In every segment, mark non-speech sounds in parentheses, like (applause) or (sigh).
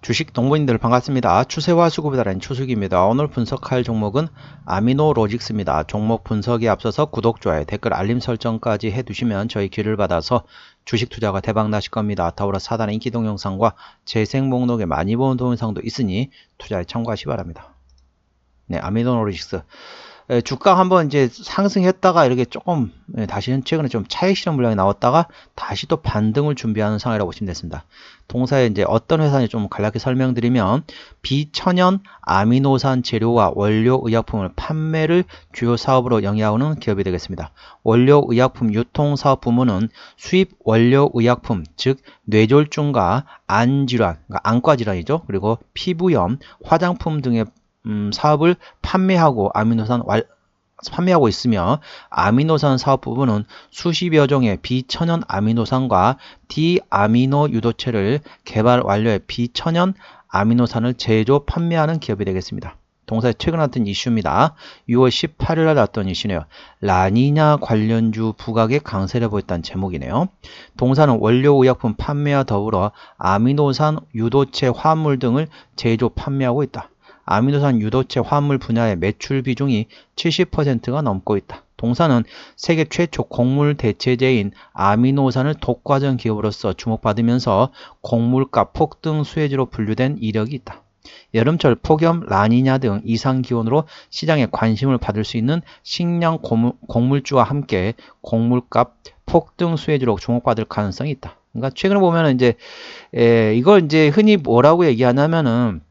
주식 동문인들 반갑습니다. 추세와 수급에 따른 추수기입니다. 오늘 분석할 종목은 아미노로직스입니다. 종목 분석에 앞서서 구독, 좋아요, 댓글, 알림 설정까지 해두시면 저희 길을 받아서 주식 투자가 대박 나실 겁니다. 더불어 사단의 인기 동영상과 재생 목록에 많이 본 동영상도 있으니 투자에 참고하시 기 바랍니다. 네, 아미노로직스. 에, 주가 한번 이제 상승했다가 이렇게 조금 예, 다시는 최근에 좀 차익 실현 물량이 나왔다가 다시 또 반등을 준비하는 상황이라고 보시면 됐습니다. 동사에 이제 어떤 회사인지 좀 간략히 설명드리면 비천연 아미노산 재료와 원료 의약품을 판매를 주요 사업으로 영위하는 기업이 되겠습니다. 원료 의약품 유통 사업 부문은 수입 원료 의약품 즉 뇌졸중과 안 질환, 그러니까 안과 질환이죠. 그리고 피부염, 화장품 등의 음, 사업을 판매하고 아미노산 왈, 판매하고 있으며 아미노산 사업 부분은 수십여 종의 비천연 아미노산과 디아미노 유도체를 개발 완료해 비천연 아미노산을 제조 판매하는 기업이 되겠습니다. 동사에 최근 나왔던 이슈입니다. 6월 18일 날 나왔던 이슈네요. 라니냐 관련주 부각에 강세를 보였다는 제목이네요. 동사는 원료 의약품 판매와 더불어 아미노산 유도체 화물 등을 제조 판매하고 있다. 아미노산 유도체 화물 분야의 매출 비중이 70%가 넘고 있다. 동사는 세계 최초 곡물 대체제인 아미노산을 독과점 기업으로서 주목받으면서 곡물가 폭등 수혜지로 분류된 이력이 있다. 여름철 폭염, 라니냐 등 이상 기온으로 시장에 관심을 받을 수 있는 식량 곡물주와 함께 곡물값 폭등 수혜지로 주목받을 가능성이 있다. 그러니까 최근에 보면은 이제 에, 이걸 이제 흔히 뭐라고 얘기하냐면은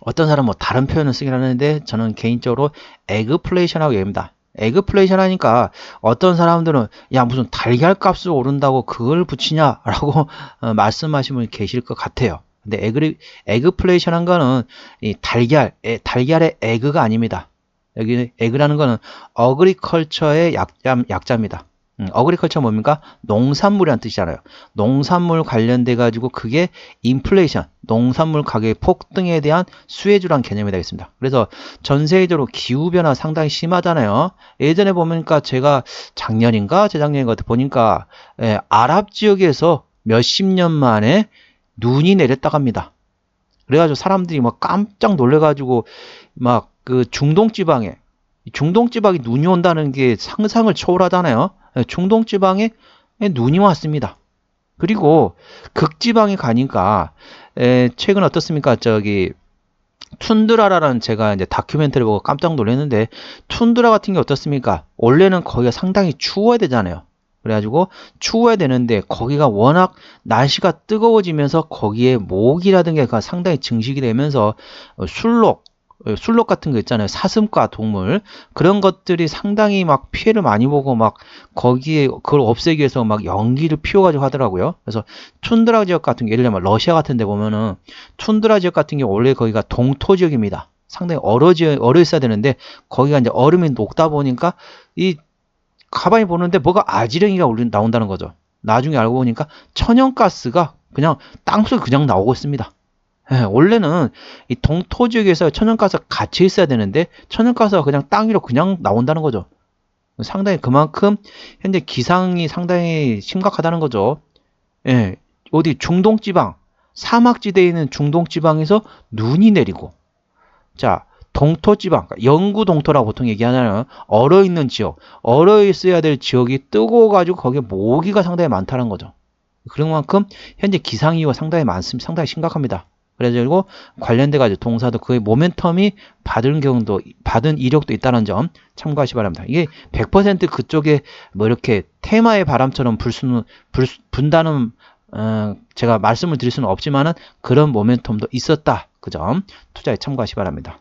어떤 사람은 뭐 다른 표현을 쓰긴 하는데 저는 개인적으로 에그플레이션하고 얘기합니다. 에그플레이션 하니까 어떤 사람들은 야 무슨 달걀 값을 오른다고 그걸 붙이냐라고 (laughs) 어, 말씀하시는 분이 계실 것 같아요. 근데 에그 에그플레이션 한 거는 이 달걀 에, 달걀의 에그가 아닙니다. 여기 에그라는 거는 어그리컬처의 약자, 약자입니다. 음, 어그리컬처 뭡니까? 농산물이란 뜻이잖아요. 농산물 관련돼 가지고 그게 인플레이션, 농산물 가격의 폭등에 대한 수혜주란 개념이 되겠습니다. 그래서 전 세계적으로 기후 변화 상당히 심하잖아요. 예전에 보니까 제가 작년인가 재작년인가 보니까 예, 아랍 지역에서 몇십 년 만에 눈이 내렸다고 합니다. 그래가지고 사람들이 막 깜짝 놀래가지고 막 그 중동 지방에 중동 지방에 눈이 온다는 게 상상을 초월하잖아요. 예, 중동 지방에 눈이 왔습니다. 그리고 극지방에 가니까 에, 최근 어떻습니까? 저기 툰드라라는 제가 이제 다큐멘터리 보고 깜짝 놀랐는데 툰드라 같은 게 어떻습니까? 원래는 거기가 상당히 추워야 되잖아요. 그래가지고 추워야 되는데 거기가 워낙 날씨가 뜨거워지면서 거기에 모기라든가 상당히 증식이 되면서 술록 어, 술록 같은 거 있잖아요. 사슴과 동물. 그런 것들이 상당히 막 피해를 많이 보고 막 거기에 그걸 없애기 위해서 막 연기를 피워가지고 하더라고요. 그래서 툰드라 지역 같은 게 예를 들면 러시아 같은 데 보면은 툰드라 지역 같은 게 원래 거기가 동토 지역입니다. 상당히 얼어 지, 얼어 있어야 되는데 거기가 이제 얼음이 녹다 보니까 이 가만히 보는데 뭐가 아지랭이가 나온다는 거죠. 나중에 알고 보니까 천연가스가 그냥 땅속에 그냥 나오고 있습니다. 예, 원래는 이 동토 지역에서 천연가스가 같이 있어야 되는데 천연가스가 그냥 땅 위로 그냥 나온다는 거죠. 상당히 그만큼 현재 기상이 상당히 심각하다는 거죠. 예, 어디 중동 지방, 사막지대에 있는 중동 지방에서 눈이 내리고 자 동토 지방, 그러니까 영구 동토라고 보통 얘기하잖아요. 얼어 있는 지역, 얼어 있어야 될 지역이 뜨거워가지고 거기에 모기가 상당히 많다는 거죠. 그런 만큼 현재 기상이유가 상당히 많습니다. 상당히 심각합니다. 그래가지고 관련돼 가지고 동사도 그의 모멘텀이 받은 경우도 받은 이력도 있다는 점 참고하시 기 바랍니다. 이게 100% 그쪽에 뭐 이렇게 테마의 바람처럼 불 수는 불, 분다는 어, 제가 말씀을 드릴 수는 없지만은 그런 모멘텀도 있었다. 그 점 투자에 참고하시 기 바랍니다.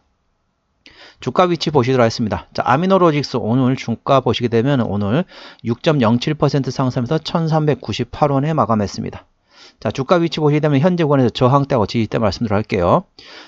주가 위치 보시도록 하겠습니다. 자, 아미노로직스 오늘 주가 보시게 되면 오늘 6.07% 상승하면서 1398원에 마감했습니다. 자, 주가 위치 보시게 되면 현재 구간에서 저항대하고 지지대 말씀드려 할게요.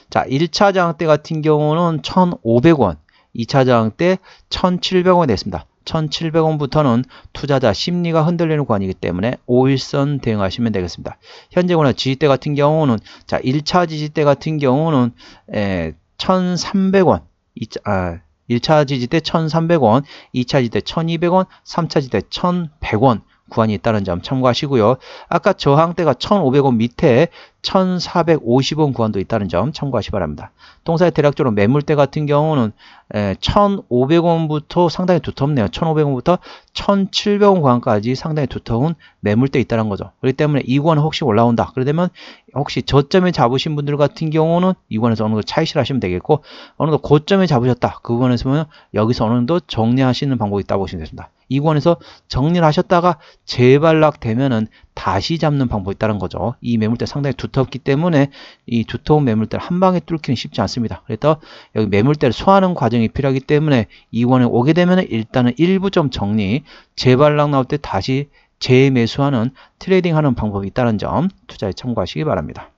자, 1차 저항대 같은 경우는 1,500원, 2차 저항대 1,700원이 됐습니다. 1,700원부터는 투자자 심리가 흔들리는 구간이기 때문에 5일선 대응하시면 되겠습니다. 현재 구간 지지대 같은 경우는 자, 1차 지지대 같은 경우는 에, 1,300원, 2차, 아, 1차 지지대 1,300원, 2차 지지대 1,200원, 3차 지지대 1,100원 구간이 있다는 점 참고하시고요. 아까 저항대가 1,500원 밑에 1,450원 구간도 있다는 점 참고하시 기 바랍니다. 동사의 대략적으로 매물대 같은 경우는 1,500원부터 상당히 두텁네요. 1,500원부터 1,700원 구간까지 상당히 두터운 매물대 있다는 거죠. 그렇기 때문에 이 구간은 혹시 올라온다. 그러면 혹시 저점에 잡으신 분들 같은 경우는 이 구간에서 어느 정도 차이실 하시면 되겠고 어느 정도 고점에 잡으셨다. 그 구간에서 여기서 어느 정도 정리하시는 방법이 있다고 보시면 됩니다. 이 구간에서 정리를 하셨다가 재발락 되면은 다시 잡는 방법이 있다는 거죠. 이 매물대 상당히 두텁기 때문에 이 두터운 매물대를 한 방에 뚫기는 쉽지 않습니다. 그래서 여기 매물대를 소화하는 과정이 필요하기 때문에 이 구간에 오게 되면 일단은 일부 좀 정리, 재발락 나올 때 다시 재매수하는 트레이딩하는 방법이 있다는 점 투자에 참고하시기 바랍니다.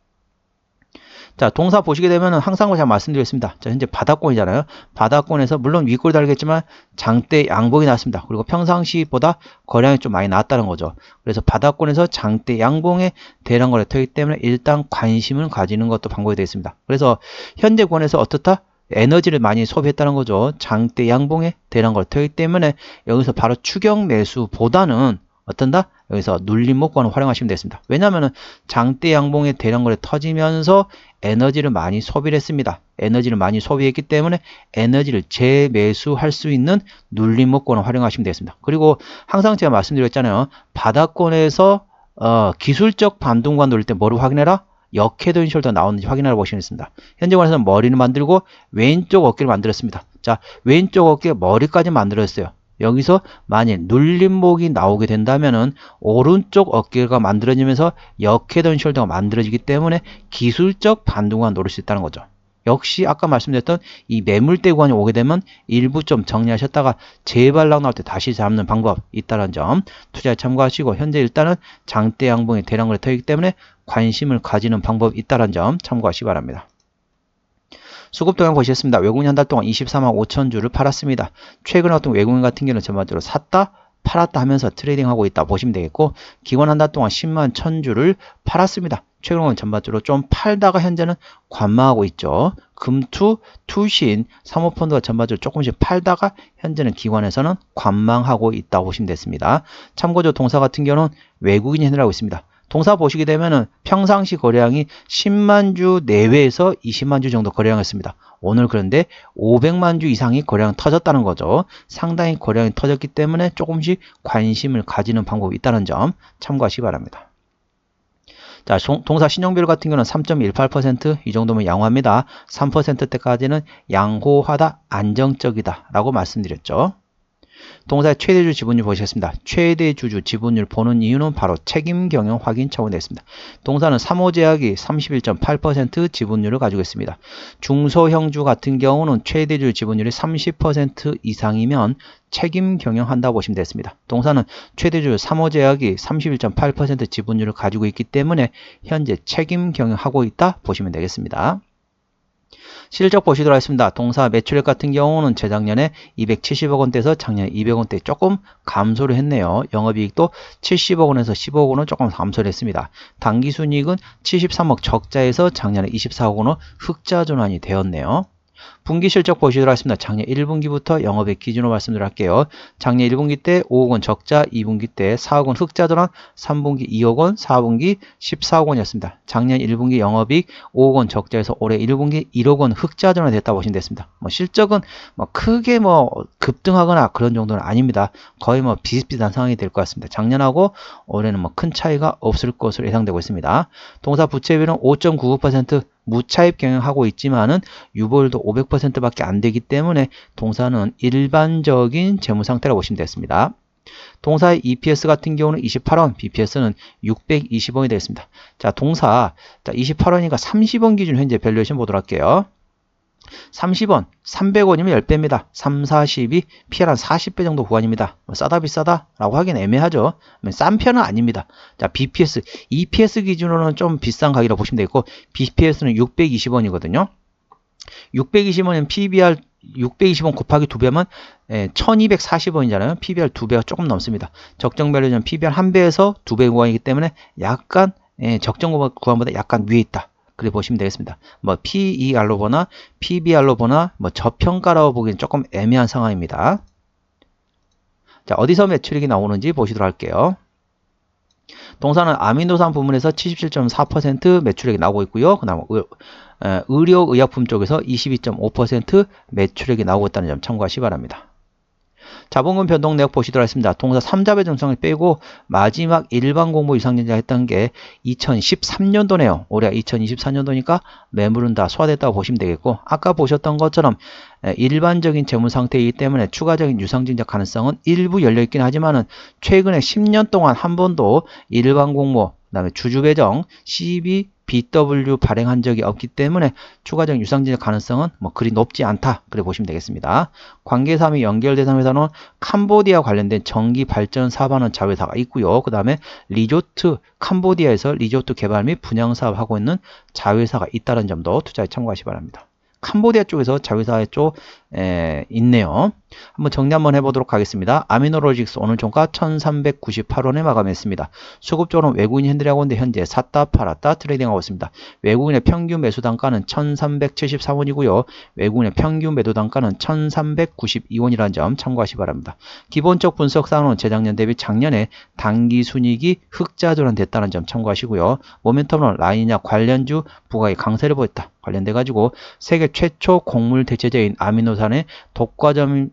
자, 동사 보시게 되면 항상 제가 말씀드렸습니다. 자, 현재 바닥권이잖아요. 바닥권에서 물론 윗골 달겠지만 장대 양봉이 났습니다. 그리고 평상시보다 거량이 좀 많이 나왔다는 거죠. 그래서 바닥권에서 장대 양봉에 대량 거래 터기 때문에 일단 관심을 가지는 것도 방법이 되겠습니다. 그래서 현재 권에서 어떻다? 에너지를 많이 소비했다는 거죠. 장대 양봉에 대량 거래 터기 때문에 여기서 바로 추경 매수보다는 어떤다? 여기서 눌림 목권을 활용하시면 되겠습니다. 왜냐하면 장대 양봉의 대량 거래 터지면서 에너지를 많이 소비를 했습니다. 에너지를 많이 소비했기 때문에 에너지를 재매수할 수 있는 눌림 목권을 활용하시면 되겠습니다. 그리고 항상 제가 말씀드렸잖아요. 바닥권에서 어, 기술적 반동관 노릴 때 뭐를 확인해라? 역헤드 숄더 나오는지 확인하러 보시겠습니다. 현재 관에서는 머리를 만들고 왼쪽 어깨를 만들었습니다. 자, 왼쪽 어깨 머리까지 만들었어요. 여기서 만일 눌림목이 나오게 된다면은 오른쪽 어깨가 만들어지면서 역회전 숄더가 만들어지기 때문에 기술적 반등과 노릴 수 있다는 거죠. 역시 아까 말씀드렸던 이 매물대 구간이 오게 되면 일부 좀 정리하셨다가 재발락 나올 때 다시 잡는 방법 있다는 점 투자에 참고하시고 현재 일단은 장대 양봉이 대량으로 터있기 때문에 관심을 가지는 방법이 있다는 점 참고하시기 바랍니다. 수급 동향 보시겠습니다. 외국인 한 달 동안 24만 5천 주를 팔았습니다. 최근 어떤 외국인 같은 경우는 전반적으로 샀다, 팔았다 하면서 트레이딩하고 있다 보시면 되겠고 기관 한 달 동안 10만 1천 주를 팔았습니다. 최근은 전반적으로 좀 팔다가 현재는 관망하고 있죠. 금투, 투신, 사모펀드가 전반적으로 조금씩 팔다가 현재는 기관에서는 관망하고 있다고 보시면 됐습니다. 참고로 동사 같은 경우는 외국인이 해내라고 있습니다. 동사 보시게 되면은 평상시 거래량이 10만 주 내외에서 20만 주 정도 거래량했습니다. 오늘 그런데 500만 주 이상이 거래량 터졌다는 거죠. 상당히 거래량이 터졌기 때문에 조금씩 관심을 가지는 방법이 있다는 점 참고하시기 바랍니다. 자, 동사 신용비율 같은 경우는 3.18%이 정도면 양호합니다. 3%대까지는 양호하다, 안정적이다 라고 말씀드렸죠. 동사의 최대주 지분율 보시겠습니다. 최대주주 지분율 보는 이유는 바로 책임 경영 확인 차원에 있습니다. 동사는 3호 제약이 31.8% 지분율을 가지고 있습니다. 중소형주 같은 경우는 최대주 지분율이 30% 이상이면 책임 경영한다고 보시면 되겠습니다. 동사는 최대주 3호 제약이 31.8% 지분율을 가지고 있기 때문에 현재 책임 경영하고 있다 보시면 되겠습니다. 실적 보시도록 하겠습니다. 동사 매출액 같은 경우는 재작년에 270억 원대에서 작년에 200원대 조금 감소를 했네요. 영업이익도 70억 원에서 10억 원은 조금 감소를 했습니다. 당기순이익은 73억 적자에서 작년에 24억 원은 흑자 전환이 되었네요. 분기 실적 보시도록 하겠습니다. 작년 1분기부터 영업액 기준으로 말씀드릴게요. 작년 1분기 때 5억 원 적자, 2분기 때 4억 원 흑자 전환, 3분기 2억 원, 4분기 14억 원이었습니다. 작년 1분기 영업이익 5억 원 적자에서 올해 1분기 1억 원 흑자 전환이 됐다 보시면 됐습니다. 뭐 실적은 뭐 크게 뭐 급등하거나 그런 정도는 아닙니다. 거의 뭐 비슷비슷한 상황이 될 것 같습니다. 작년하고 올해는 뭐 큰 차이가 없을 것으로 예상되고 있습니다. 동사 부채비는 5.99% 무차입 경영하고 있지만은 유보율도 500% 밖에 안 되기 때문에 동사는 일반적인 재무 상태라고 보시면 되겠습니다. 동사의 EPS 같은 경우는 28원, BPS는 620원이 되겠습니다. 자, 동사 자, 28원이니까 30원 기준 현재 밸류에이션 보도록 할게요. 30원, 300원이면 10배입니다. 3, 40이 PL 한 40배 정도 구간입니다. 뭐 싸다 비싸다? 라고 하긴 애매하죠. 싼 편은 아닙니다. 자, BPS, EPS 기준으로는 좀 비싼 가격이라고 보시면 되겠고, BPS는 620원이거든요. 620원이면 PBR 620원 곱하기 2배면 예, 1240원이잖아요. PBR 2배가 조금 넘습니다. 적정 밸류는 PBR 1배에서 2배 구간이기 때문에 약간 예, 적정 구간보다 약간 위에 있다. 그래 보시면 되겠습니다. 뭐 PER로 보나 PBR로 보나 뭐 저평가라고 보기엔 조금 애매한 상황입니다. 자 어디서 매출액이 나오는지 보시도록 할게요. 동사는 아미노산 부문에서 77.4% 매출액이 나오고 있고요. 그 다음 의료 의약품 쪽에서 22.5% 매출액이 나오고 있다는 점 참고하시 기 바랍니다. 자본금 변동 내역 보시도록 하겠습니다. 동사 3자배 정성을 빼고 마지막 일반 공모 유상증자 했던 게 2013년도네요. 올해가 2024년도니까 매물은 다 소화됐다고 보시면 되겠고 아까 보셨던 것처럼 일반적인 재무 상태이기 때문에 추가적인 유상증자 가능성은 일부 열려있긴 하지만은 최근에 10년 동안 한 번도 일반 공모 그 다음에 주주배정, CB, BW 발행한 적이 없기 때문에 추가적 유상증자 가능성은 뭐 그리 높지 않다. 그래 보시면 되겠습니다. 관계사 및 연결 대상 회사는 캄보디아 관련된 전기 발전 사업하는 자회사가 있고요. 그 다음에 리조트 캄보디아에서 리조트 개발 및 분양 사업 하고 있는 자회사가 있다는 점도 투자에 참고하시 기 바랍니다. 캄보디아 쪽에서 자회사 쪽 에, 있네요. 한번 정리 한번 해보도록 하겠습니다. 아미노로직스 오늘 종가 1398원에 마감했습니다. 수급적으로는 외국인 핸들하고 있는데 현재 샀다 팔았다 트레이딩하고 있습니다. 외국인의 평균 매수 단가는 1373원이고요. 외국인의 평균 매도 단가는 1392원이라는 점 참고하시 기 바랍니다. 기본적 분석상으로는 재작년 대비 작년에 단기 순이익이 흑자 전환됐다는 점 참고하시고요. 모멘텀은 라인이나 관련주 부각의 강세를 보였다. 관련돼 가지고 세계 최초 곡물 대체제인 아미노산 의 독과점이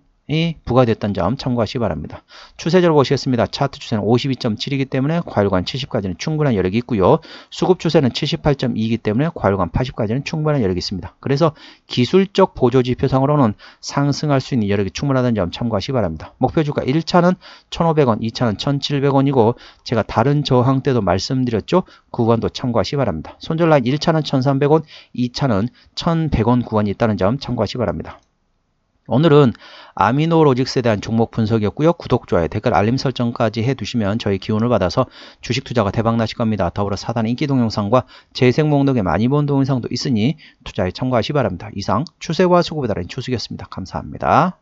부과됐다는 점 참고하시기 바랍니다. 추세적으로 보시겠습니다. 차트 추세는 52.7이기 때문에 과일관 70까지는 충분한 여력이 있고요. 수급 추세는 78.2이기 때문에 과일관 80까지는 충분한 여력이 있습니다. 그래서 기술적 보조 지표상으로는 상승할 수 있는 여력이 충분하다는 점 참고하시기 바랍니다. 목표 주가 1차는 1,500원, 2차는 1,700원이고 제가 다른 저항 때도 말씀드렸죠. 구간도 참고하시기 바랍니다. 손절 라인 1차는 1,300원, 2차는 1,100원 구간이 있다는 점 참고하시기 바랍니다. 오늘은 아미노로직스에 대한 종목 분석이었고요. 구독, 좋아요, 댓글, 알림 설정까지 해두시면 저희 기운을 받아서 주식 투자가 대박 나실 겁니다. 더불어 사단 인기 동영상과 재생 목록에 많이 본 동영상도 있으니 투자에 참고하시 기 바랍니다. 이상 추세와 수급에 따른 추석이었습니다. 감사합니다.